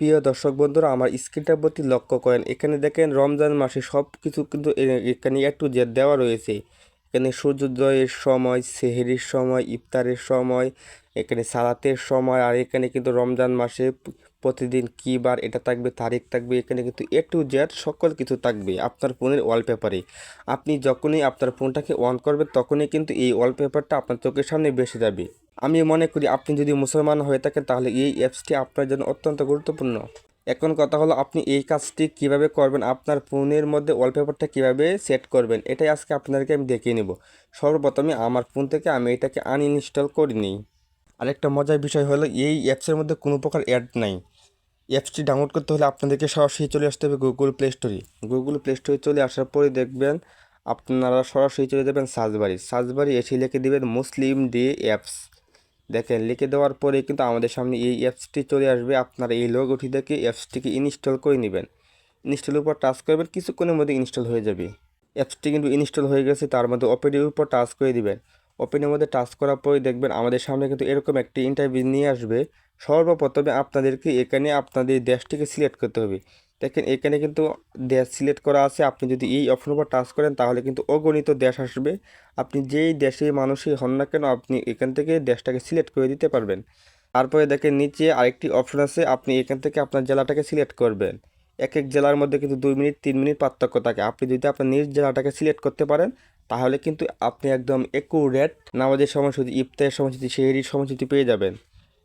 প্রিয় দর্শক বন্ধুরা, আমার স্ক্রিনটার প্রতি লক্ষ্য করেন। এখানে দেখেন রমজান মাসে সব কিছু কিন্তু এখানে একটু যে দেওয়া রয়েছে। এখানে সূর্যোদয়ের সময়, সেহেরির সময়, ইফতারের সময় এখানে সালাতের সময় আর এখানে কিন্তু রমজান মাসে প্রতিদিন কী বার এটা থাকবে, তারিখ থাকবে, এখানে কিন্তু এ টু জেড সকল কিছু থাকবে আপনার ফোনের ওয়ালপেপারে আপনি যখনই আপনার ফোনটাকে অন করবেন, তখনই কিন্তু এই ওয়ালপেপারটা আপনার চোখের সামনে বেসে যাবে। আমি মনে করি আপনি যদি মুসলমান হয়ে থাকেন, তাহলে এই অ্যাপসটি আপনার জন্য অত্যন্ত গুরুত্বপূর্ণ। এখন কথা হলো, আপনি এই কাজটি কীভাবে করবেন, আপনার ফোনের মধ্যে ওয়ালপেপারটা কীভাবে সেট করবেন, এটাই আজকে আপনাদেরকে আমি দেখিয়ে নেব। সর্বপ্রথমে আমার ফোন থেকে আমি এটাকে আনইনস্টল করে নিই আরেকটা মজার বিষয় হলো, এই অ্যাপসের মধ্যে কোনো প্রকার অ্যাড নাই। অ্যাপসটি ডাউনলোড করতে হলে আপনাদেরকে সরাসরি চলে আসতে হবে গুগল প্লে স্টোরে গুগল প্লে স্টোরে চলে আসার পরে দেখবেন, আপনারা সরাসরি চলে যাবেন সার্চবারি সার্চবারি এসে লিখে দেবেন মুসলিম ডে অ্যাপস দেখেন, লিখে দেওয়ার পরে কিন্তু আমাদের সামনে এই অ্যাপসটি চলে আসবে। আপনারা এই লোগোটি দেখে অ্যাপসটিকে ইনস্টল করে নেবেন। ইনস্টলের উপর টাচ করবেন, কিছুক্ষণের মধ্যে ইনস্টল হয়ে যাবে। অ্যাপসটি কিন্তু ইনস্টল হয়ে গেছে, তার মধ্যে ওপেনের উপর টাচ করে দিবেন। ওপেনের মধ্যে টাচ করার পরে দেখবেন আমাদের সামনে কিন্তু এরকম একটি ইন্টারভিউ নিয়ে আসবে। সর্বপ্রথমে আপনাদেরকে এখানে আপনাদের দেশটিকে সিলেক্ট করতে হবে। দেখেন, এখানে কিন্তু দেশ সিলেক্ট করা আছে। আপনি যদি এই অপশন উপর টাচ করেন, তাহলে কিন্তু অগণিত দেশ আসবে। আপনি যেই দেশের মানুষই হন না কেন, আপনি এখান থেকে দেশটাকে সিলেক্ট করে দিতে পারবেন। তারপরে দেখেন, নিচে আরেকটি অপশন আছে। আপনি এখান থেকে আপনার জেলাটাকে সিলেক্ট করবেন। এক এক জেলার মধ্যে কিন্তু দুই মিনিট, তিন মিনিট পার্থক্য থাকে। আপনি যদি আপনার নিজ জেলাটাকে সিলেক্ট করতে পারেন তাহলে কিন্তু আপনি একদম একুরেট নামাজের সময়সূচি, ইফতারের সময়সূচি, সেহেরির সময়সূচি পেয়ে যাবেন।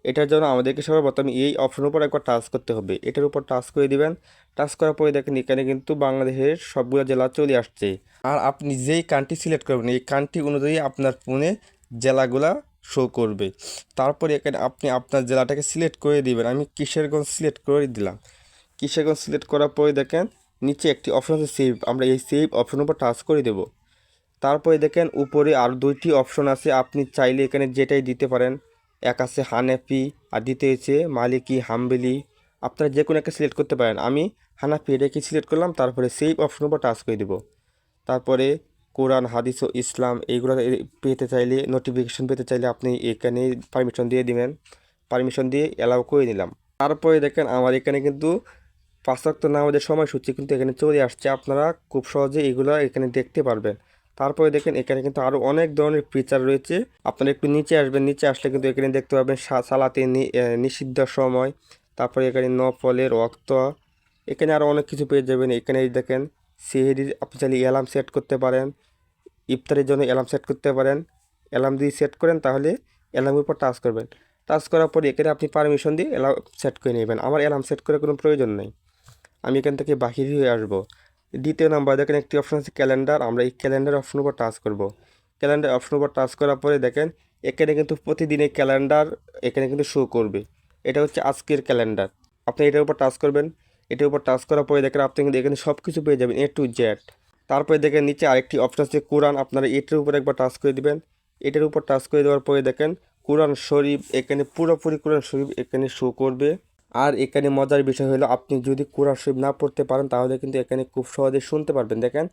এটার জন্য আমাদেরকে সর্বপ্রথম এই অপশনের উপর একবার টাচ করতে হবে। এটার উপর টাচ করে দিবেন। টাচ করার পরে দেখেন এখানে কিন্তু বাংলাদেশের সবগুলো জেলা চলে আসছে। আর আপনি যেই কান্ট্রি সিলেক্ট করবেন, এই কান্ট্রি অনুযায়ী আপনার ফোনে জেলাগুলা শো করবে। তারপরে এখানে আপনি আপনার জেলাটাকে সিলেক্ট করে দিবেন। আমি কিশোরগঞ্জ সিলেক্ট করে দিলাম। কিশোরগঞ্জ সিলেক্ট করার পরে দেখেন নিচে একটি অপশন আছে সেভ আমরা এই সেভ অপশনের উপর টাচ করে দেব। তারপরে দেখেন উপরে আর দুইটি অপশন আছে। আপনি চাইলে এখানে যেটাই দিতে পারেন। এক আছে হানাফি আর দ্বিতীয় হচ্ছে মালিকি হাম্বেলি আপনারা যে কোনো একটা সিলেক্ট করতে পারেন। আমি হানাফি এটাকে সিলেক্ট করলাম, তারপরে সেভ অপশনের উপর টাচ করে দেব। তারপরে কোরআন হাদিস ও ইসলাম এইগুলো পেতে চাইলে নোটিফিকেশন পেতে চাইলে আপনি এখানে পারমিশন দিয়ে দিবেন। পারমিশন দিয়ে অ্যালাউ করে দিলাম তারপরে দেখেন আমার এখানে কিন্তু পাঁচাত্তর নামাজের সময়সূচি কিন্তু এখানে চলে আসছে। আপনারা খুব সহজে এগুলো এখানে দেখতে পারবেন। তারপরে দেখেন এখানে কিন্তু আরও অনেক ধরনের ফিচার রয়েছে। আপনারা একটু নিচে আসবেন, নিচে আসলে কিন্তু এখানে দেখতে পাবেন সালাতে নিষিদ্ধ সময়, তারপরে এখানে নফলের রক্ত এখানে আরও অনেক কিছু পেয়ে যাবেন। এখানে দেখেন সেহেরির আপনি চাইলে অ্যালার্ম সেট করতে পারেন, ইফতারের জন্য অ্যালার্ম সেট করতে পারেন। অ্যালার্ম দিয়ে সেট করেন তাহলে অ্যালার্মের উপর টাচ করবেন। টাচ করার পরে এখানে আপনি পারমিশন দিয়ে অ্যালার্ম সেট করে নেবেন। আমার অ্যালার্ম সেট করার কোনো প্রয়োজন নেই। আমি এখান থেকে বাহির হয়ে আসব। দ্বিতীয় নাম্বার, দেখেন একটি অপশন আছে ক্যালেন্ডার আমরা এই ক্যালেন্ডার অপশন উপর টাচ করব। ক্যালেন্ডার অপশন উপর টাচ করার পরে দেখেন, এখানে কিন্তু প্রতিদিনের ক্যালেন্ডার এখানে কিন্তু শো করবে। এটা হচ্ছে আজকের ক্যালেন্ডার আপনি এটার উপর টাচ করবেন, এটার উপর টাচ করার পরে দেখেন আপনি কিন্তু এখানে সব কিছু পেয়ে যাবেন এ টু জেড তারপরে দেখেন নিচে আরেকটি অপশন আছে কোরআন, আপনারা এটার উপর একবার টাচ করে দিবেন। এটার উপর টাচ করে দেওয়ার পরে দেখেন, কোরআন শরীফ এখানে পুরোপুরি কোরআন শরীফ এখানে শো করবে। আর এখানে মজার বিষয় হলো, আপনি যদি কোরআন শরীফ না পড়তে পারেন, তাহলে কিন্তু এখানে খুব সহজে শুনতে পারবেন। দেখেন,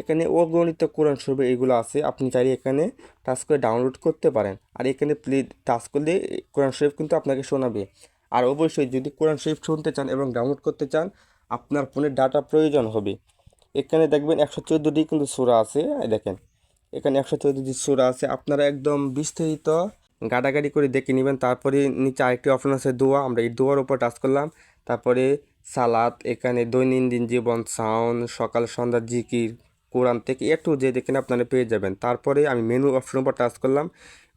এখানে অগণিত কোরআন শরীফ এগুলো আছে। আপনি চাইলে এখানে টাচ করে ডাউনলোড করতে পারেন। আর এখানে প্লে টাচ করলে কোরআন শরীফ কিন্তু আপনাকে শোনাবে। আর অবশ্যই যদি কোরআন শরীফ শুনতে চান এবং ডাউনলোড করতে চান, আপনার ফোনে ডাটা প্রয়োজন হবে। এখানে দেখবেন একশো চোদ্দোটি কিন্তু সুরা আছে। দেখেন, এখানে একশো চোদ্দোটি সুরা আছে। আপনারা একদম বিস্তারিত গাড়াগাড়ি করে দেখে নেবেন। তারপরে নিচে আরেকটি অপশন আছে দোয়া। আমরা এই দোয়ার উপর টাচ করলাম। তারপরে সালাত, এখানে দৈনন্দিন জীবন সাউন্ড সকাল সন্ধ্যার জিকির, কোরআন থেকে একটু যে দেখেন আপনারা পেয়ে যাবেন। তারপরে আমি মেনু অপশন উপর টাচ করলাম।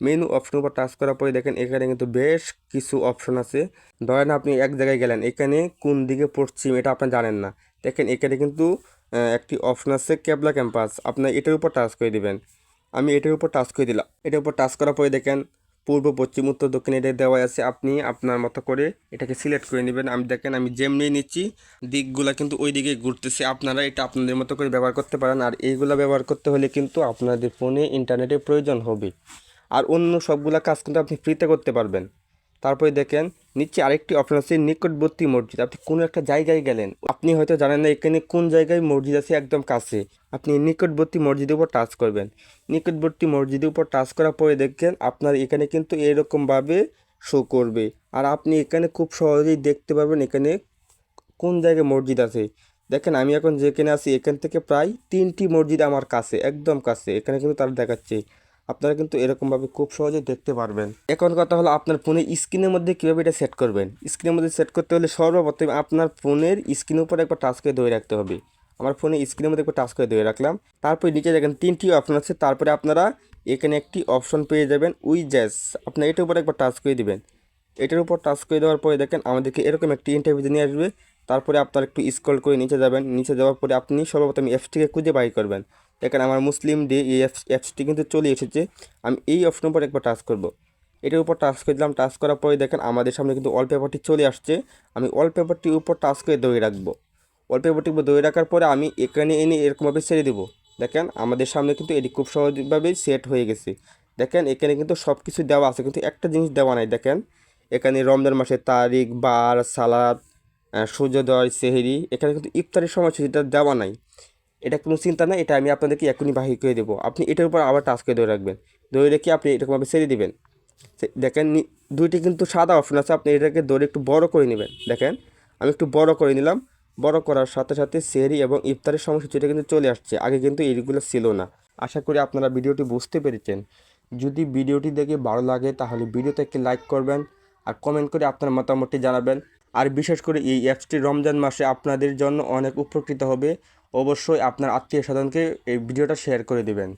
মেনু অপশন উপর টাচ করার পরে দেখেন, এখানে কিন্তু বেশ কিছু অপশন আছে। ধরেন আপনি এক জায়গায় গেলেন, এখানে কোন দিকে পশ্চিম এটা আপনি জানেন না। দেখেন, এখানে কিন্তু একটি অপশন আছে ক্যাবলা ক্যাম্পাস আপনার এটার উপর টাচ করে দিবেন। আমি এটার উপর টাচ করে দিলাম। এটার উপর টাচ করার পরে দেখেন পূর্ব, পশ্চিম, উত্তর, দক্ষিণ এটা দেওয়া আছে। আপনি আপনার মতো করে এটাকে সিলেক্ট করে নেবেন। আমি দেখেন, আমি যেমনি নিচ্ছি, দিকগুলা কিন্তু ওই দিকে ঘুরতেছে। আপনারা এটা আপনাদের মতো করে ব্যবহার করতে পারেন। আর এইগুলা ব্যবহার করতে হলে কিন্তু আপনাদের ফোনে ইন্টারনেটের প্রয়োজন হবে। আর অন্য সবগুলা কাজ কিন্তু আপনি ফ্রিতে করতে পারবেন। তারপরে দেখেন, নিচে আরেকটি অপশন আছে নিকটবর্তী মসজিদ। আপনি কোনো একটা জায়গায় গেলেন আপনি হয়তো জানেন না এখানে কোন জায়গায় মসজিদ আছে একদম কাছে। আপনি নিকটবর্তী মসজিদের উপর টাচ করবেন। নিকটবর্তী মসজিদের উপর টাচ করার পরে দেখবেন আপনার এখানে কিন্তু এরকমভাবে শো করবে। আর আপনি এখানে খুব সহজেই দেখতে পারবেন এখানে কোন জায়গায় মসজিদ আছে। দেখেন, আমি এখন যেখানে আছি, এখান থেকে প্রায় তিনটি মসজিদ আমার কাছে, একদম কাছে। এখানে কিন্তু তারা দেখাচ্ছে। আপনারা কিন্তু এরকমভাবে খুব সহজে দেখতে পারবেন। এখন কথা হলো আপনার ফোনের স্ক্রিনের মধ্যে কীভাবে এটা সেট করবেন। স্ক্রিনের মধ্যে সেট করতে হলে সর্বপ্রথম আপনার ফোনের স্ক্রিনের উপরে একবার টাচ করে ধরে রাখতে হবে। আমার ফোনে স্ক্রিনের মধ্যে একবার টাচ করে ধরে রাখলাম। তারপরে নিচে দেখেন তিনটি অপশন আছে। তারপরে আপনারা এখানে একটি অপশন পেয়ে যাবেন উই জ্যাস আপনার এটার উপরে একবার টাচ করে দিবেন। এটার উপর টাচ করে দেওয়ার পরে দেখেন আমাদেরকে এরকম একটি ইন্টারভিউ নিয়ে আসবে। তারপরে আপনার একটু স্ক্রল করে নিচে যাবেন। নিচে যাওয়ার পরে আপনি সর্বপ্রথম অ্যাপসটিকে খুঁজে বাই করবেন। দেখেন আমার মুসলিম ডে, এই অ্যাপস অ্যাপসটি কিন্তু চলে এসেছে। আমি এই অপশনের উপর একবার টাচ করব। এটার উপর টাচ করে দিলাম টাচ করার পরে দেখেন আমাদের সামনে কিন্তু ওয়ালপেপারটি চলে আসছে। আমি ওয়ালপেপারটির উপর টাচ করে ধরে রাখব। ওয়ালপেপারটি উপর ধরে রাখার পরে আমি এখানে এনে এরকমভাবে ছেড়ে দেবো। দেখেন আমাদের সামনে কিন্তু এটি খুব সহজভাবেই সেট হয়ে গেছে। দেখেন এখানে কিন্তু সব কিছু দেওয়া আছে, কিন্তু একটা জিনিস দেওয়া নাই। দেখেন এখানে রমজান মাসের তারিখ, বার সালাদ সূর্যোদয়, সেহেরি, এখানে কিন্তু ইফতারের সময় সেটা দেওয়া নাই। এটা কোনো চিন্তা নাই, এটা আমি আপনাদেরকে এখনই বাহির করে দেবো। আপনি এটার উপর আবার টাচ করে ধরে রাখবেন। ধরে রেখে আপনি এরকমভাবে ছেড়ে দেবেন। দেখেন দুইটি কিন্তু সাদা অপশন আছে, আপনি এটাকে ধরে একটু বড় করে নেবেন। দেখেন, আমি একটু বড় করে নিলাম। বড় করার সাথে সাথে সেহরি এবং ইফতারের সময়সূচি এটা কিন্তু চলে আসছে। আগে কিন্তু এইগুলো ছিল না। আশা করি আপনারা ভিডিওটি বুঝতে পেরেছেন। যদি ভিডিওটি দেখে ভালো লাগে, তাহলে ভিডিওতে একটি লাইক করবেন আর কমেন্ট করে আপনার মতামতটি জানাবেন। আর বিশেষ করে এই অ্যাপসটি রমজান মাসে আপনাদের জন্য অনেক উপকৃত হবে। অবশ্যই আপনার আত্মীয় স্বজনকে এই ভিডিওটা শেয়ার করে দেবেন।